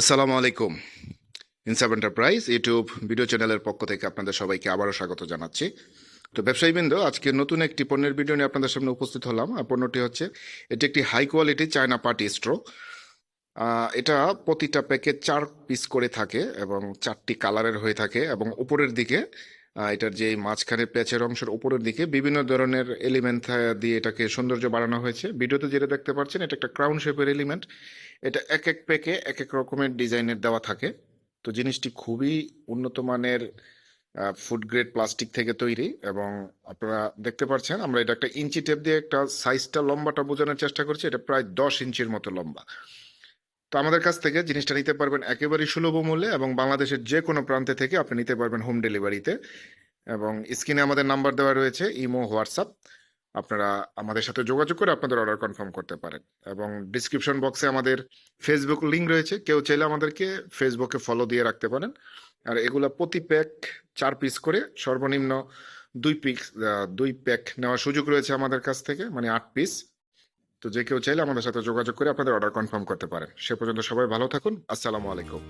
আসসালামু আলাইকুম। ইনসাব enterprise YouTube video চ্যানেলের পক্ষ থেকে আপনাদের সবাইকে আবারও স্বাগত জানাচ্ছি। তো ব্যবসায়ীবৃন্দ, আজকে নতুন একটি পণ্যের ভিডিও নিয়ে আপনাদের সামনে উপস্থিত হলাম। আর পণ্যটি হচ্ছে, এটি একটি high quality China party straw এটা প্রতিটা প্যাকেট চার পিস করে থাকে এবং চারটি কালারের হয়ে থাকে এবং উপরের দিকে এটার যে মাঝখানে প্যাচের অংশের উপরের দিকে বিভিন্ন ধরনের এলিমেন্ট দিয়ে এটাকে সৌন্দর্য বাড়ানো হয়েছে। ভিডিওতে যেটা দেখতে পাচ্ছেন, এটা একটা ক্রাউন শেপের এলিমেন্ট এটা এক এক প্যাকে এক এক রকমের ডিজাইনের দেওয়া থাকে। তো জিনিসটি খুবই উন্নত মানের ফুড গ্রেড প্লাস্টিক থেকে তৈরি এবং আপনারা দেখতে পাচ্ছেন, আমরা এটা একটা ইঞ্চি টেপ দিয়ে একটা সাইজটা লম্বাটা বোঝানোর চেষ্টা করছি। এটা প্রায় দশ ইঞ্চির মতো লম্বা। তো আমাদের কাছ থেকে জিনিসটা নিতে পারবেন একেবারেই সুলভ মূল্যে এবং বাংলাদেশের যে কোনো প্রান্তে থেকে আপনি নিতে পারবেন হোম ডেলিভারিতে। এবং স্ক্রিনে আমাদের নাম্বার দেওয়া রয়েছে, ইমো, হোয়াটসঅ্যাপ। আপনারা আমাদের সাথে যোগাযোগ করে আপনাদের অর্ডার কনফার্ম করতে পারেন। এবং ডিসক্রিপশন বক্সে আমাদের ফেসবুক লিঙ্ক রয়েছে, কেউ চাইলে আমাদেরকে ফেসবুকে ফলো দিয়ে রাখতে পারেন। আর এগুলা প্রতি প্যাক চার পিস করে সর্বনিম্ন দুই পিস দুই প্যাক নেওয়ার সুযোগ রয়েছে আমাদের কাছ থেকে মানে আট পিস। তো যে কেউ চাইলে আমাদের সাথে যোগাযোগ করে আপনাদের অর্ডার কনফার্ম করতে পারেন। সে পর্যন্ত সবাই ভালো থাকুন। আসসালামু আলাইকুম।